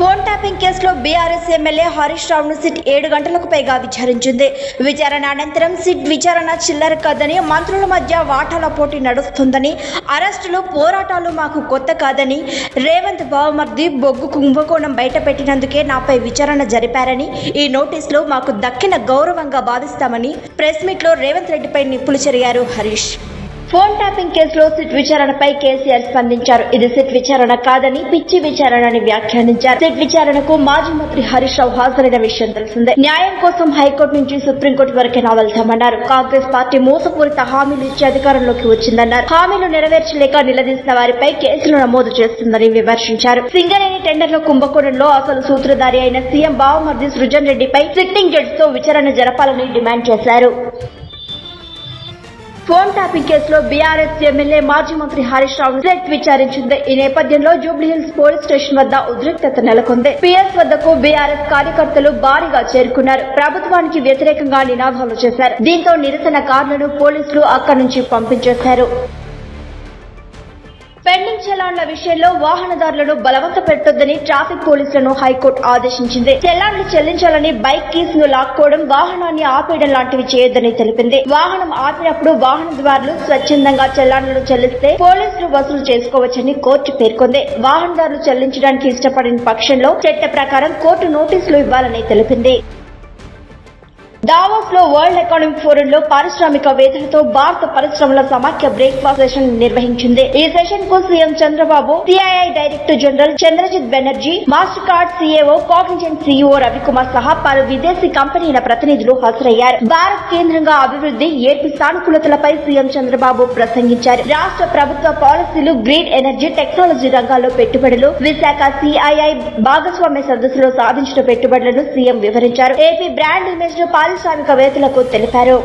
Phone tapping కేసులో BRS MLA Harish రావును SIT ఏడు గంటలకు పైగా విచారించింది. విచారణ అనంతరం సిట్ విచారణ చిల్లర కాదని మంత్రుల మధ్య వాటాల పోటీ నడుస్తుందని అరెస్టులు పోరాటాలు మాకు కొత్త కాదని రేవంత్ బావమర్ది బొగ్గు కుంభకోణం బయటపెట్టినందుకే నాపై విచారణ జరిపారని ఈ నోటీసులో మాకు దక్కిన గౌరవంగా భావిస్తామని ప్రెస్ మీట్లో రేవంత్ రెడ్డిపై నిప్పులు చెరిగారు హరీష్. ఫోన్ ట్యాపింగ్ కేసులో సిట్ విచారణపై కేసీఆర్ స్పందించారు. ఇది సిట్ విచారణ కాదని పిచ్చి విచారణ అని వ్యాఖ్యానించారు. సిట్ విచారణకు మాజీ మంత్రి హరీష్ రావు హాజరైన విషయం తెలిసిందే. న్యాయం కోసం హైకోర్టు నుంచి సుప్రీంకోర్టు వరకైనా వెళ్తామన్నారు కాంగ్రెస్ పార్టీ మోసపూరిత హామీలు ఇచ్చి అధికారంలోకి వచ్చిందన్నారు. హామీలు నెరవేర్చలేక నిలదీసిన వారిపై కేసులు నమోదు చేస్తుందని విమర్శించారు. సింగరేణి టెండర్ల కుంభకోణంలో అసలు సూత్రధారి అయిన సీఎం బావమర్ది సృజన్ రెడ్డిపై సిట్టింగ్ జడ్జితో విచారణ జరపాలని డిమాండ్ చేశారు. ఫోన్ ట్యాపింగ్ కేసులో బీఆర్ఎస్ ఎమ్మెల్యే మాజీ మంత్రి హరీష్ రావు సెట్ విచారించింది. ఈ నేపథ్యంలో జూబ్లీహిల్స్ పోలీస్ స్టేషన్ వద్ద ఉద్రిక్తత నెలకొంది. పిఎస్ వద్దకు బీఆర్ఎస్ కార్యకర్తలు భారీగా చేరుకున్నారు. ప్రభుత్వానికి వ్యతిరేకంగా నినాదాలు చేశారు. దీంతో నిరసన కార్లను పోలీసులు అక్కడి నుంచి పంపించేశారు. చలాన్ల విషయంలో వాహనదారులను బలవంత పెట్టొద్దని ట్రాఫిక్ పోలీసులను హైకోర్టు ఆదేశించింది. చలాన్లు చెల్లించాలని బైక్ కీస్ను లాక్కోవడం వాహనాన్ని ఆపేయడం లాంటివి చేయొద్దని తెలిపింది. వాహనం ఆపినప్పుడు వాహనదారులు స్వచ్ఛందంగా చలాన్లను చెల్లిస్తే పోలీసులు వసూలు చేసుకోవచ్చని కోర్టు పేర్కొంది. వాహనదారులు చెల్లించడానికి ఇష్టపడిన పక్షంలో చట్ట ప్రకారం కోర్టు నోటీసులు ఇవ్వాలని తెలిపింది. దావోస్లో వరల్డ్ ఎకనామిక్ ఫోరం లో పారిశ్రామికవేత్తలతో భారత పరిశ్రమల సమాఖ్య బ్రేక్ఫాస్ట్ సెషన్ నిర్వహించింది. ఈ సెషన్కు CM Chandrababu CII director general Chandrajit Banerjee Mastercard CAO Cognizant CEO Ravikumar సహా పలు విదేశీ కంపెనీల ప్రతినిధులు హాజరయ్యారు. భారత్ కేంద్రంగా అభివృద్ధి ఏపీ సానుకూలతలపై సీఎం చంద్రబాబు ప్రసంగించారు. రాష్ట్ర ప్రభుత్వ పాలసీలు గ్రీన్ ఎనర్జీ టెక్నాలజీ రంగాల్లో పెట్టుబడులు విశాఖ సిఐఐ భాగస్వామ్య సదస్సులో సాధించిన పెట్టుబడులను సీఎం వివరించారు. ఏపీ బ్రాండ్ ఇమేజ్ను పారిశ్రామికవేత్తలకు తెలిపారు.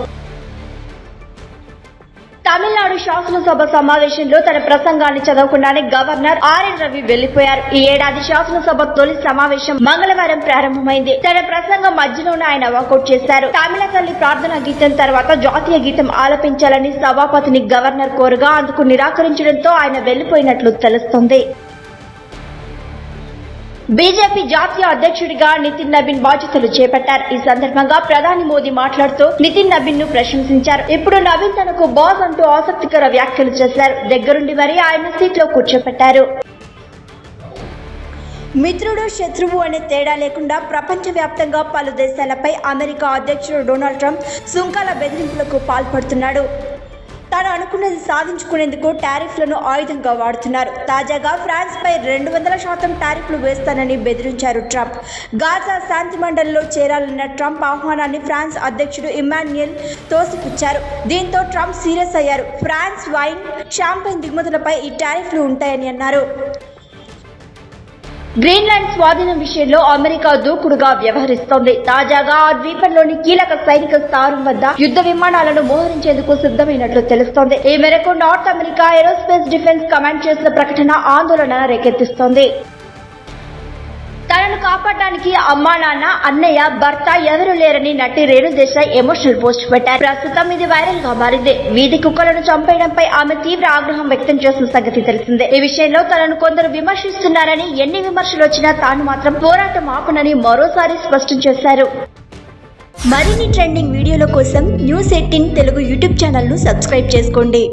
తమిళనాడు శాసనసభ సమావేశంలో తన ప్రసంగాన్ని చదవకుండానే గవర్నర్ ఆర్ఎన్ రవి వెళ్ళిపోయారు ఈ ఏడాది శాసనసభ తొలి సమావేశం మంగళవారం ప్రారంభమైంది. తన ప్రసంగం మధ్యలోనే ఆయన వాకౌట్ చేశారు. తమిళ తల్లి ప్రార్థనా గీతం తర్వాత జాతీయ గీతం ఆలపించాలని సభాపతిని గవర్నర్ కోరగా అందుకు నిరాకరించడంతో ఆయన వెళ్ళిపోయినట్లు తెలుస్తోంది. బీజేపీ జాతీయ అధ్యక్షుడిగా నితిన్ నబీన్ బాధ్యతలు చేపట్టారు. ఈ సందర్భంగా ప్రధాని మోదీ మాట్లాడుతూ నితిన్ నబీన్ను ప్రశంసించారు. ఇప్పుడు నవీన్ తనకు బాస్ అంటూ ఆసక్తికర వ్యాఖ్యలు చేశారు. దగ్గరుండి మరీ ఆయన సీట్లో కూర్చోపెట్టారు. మిత్రుడు శత్రువు అనే తేడా లేకుండా ప్రపంచవ్యాప్తంగా పలు దేశాలపై అమెరికా అధ్యక్షుడు డొనాల్డ్ ట్రంప్ సుంకాల బెదిరింపులకు పాల్పడుతున్నాడు. తాను అనుకున్నది సాధించుకునేందుకు టారిఫ్లను ఆయుధంగా వాడుతున్నారు. తాజాగా ఫ్రాన్స్ పై రెండు వందల శాతం టారిఫ్లు వేస్తానని బెదిరించారు ట్రంప్. గాజా శాంతి మండలిలో చేరాలన్న ట్రంప్ ఆహ్వానాన్ని ఫ్రాన్స్ అధ్యక్షుడు ఇమాన్యుయల్ తోసిపుచ్చారు. దీంతో ట్రంప్ సీరియస్ అయ్యారు. ఫ్రాన్స్ వైన్ షాంపైన్ దిగుమతులపై ఈ టారిఫ్లు ఉంటాయని అన్నారు. గ్రీన్లాండ్ స్వాధీనం విషయంలో అమెరికా దూకుడుగా వ్యవహరిస్తోంది. తాజాగా ఆ ద్వీపంలోని కీలక సైనిక స్థావరం వద్ద యుద్ధ విమానాలను మోహరించేందుకు సిద్ధమైనట్లు తెలుస్తోంది. ఈ మేరకు North America Aerospace Defence Command చేసిన ప్రకటన ఆందోళన రేకెత్తిస్తోంది. తనను కాపాడడానికి అమ్మా నాన్న అన్నయ్య భర్త ఎవరు లేరని నటి రేణు దేశాయ్ ఎమోషనల్ పోస్ట్ పెట్టారు. ప్రస్తుతం ఇది వైరల్గా మారింది. వీధి కుక్కలను చంపేయడంపై ఆమె తీవ్ర ఆగ్రహం వ్యక్తం చేసిన సంగతి తెలిసిందే. ఈ విషయంలో తనను కొందరు విమర్శిస్తున్నారని ఎన్ని విమర్శలు వచ్చినా తాను మాత్రం పోరాటం ఆపనని మరోసారి స్పష్టం చేశారు. మరిన్ని ట్రెండింగ్ వీడియోల కోసం న్యూస్ ఎయిటీన్ తెలుగు యూట్యూబ్ ఛానల్ను సబ్స్క్రైబ్ చేసుకోండి.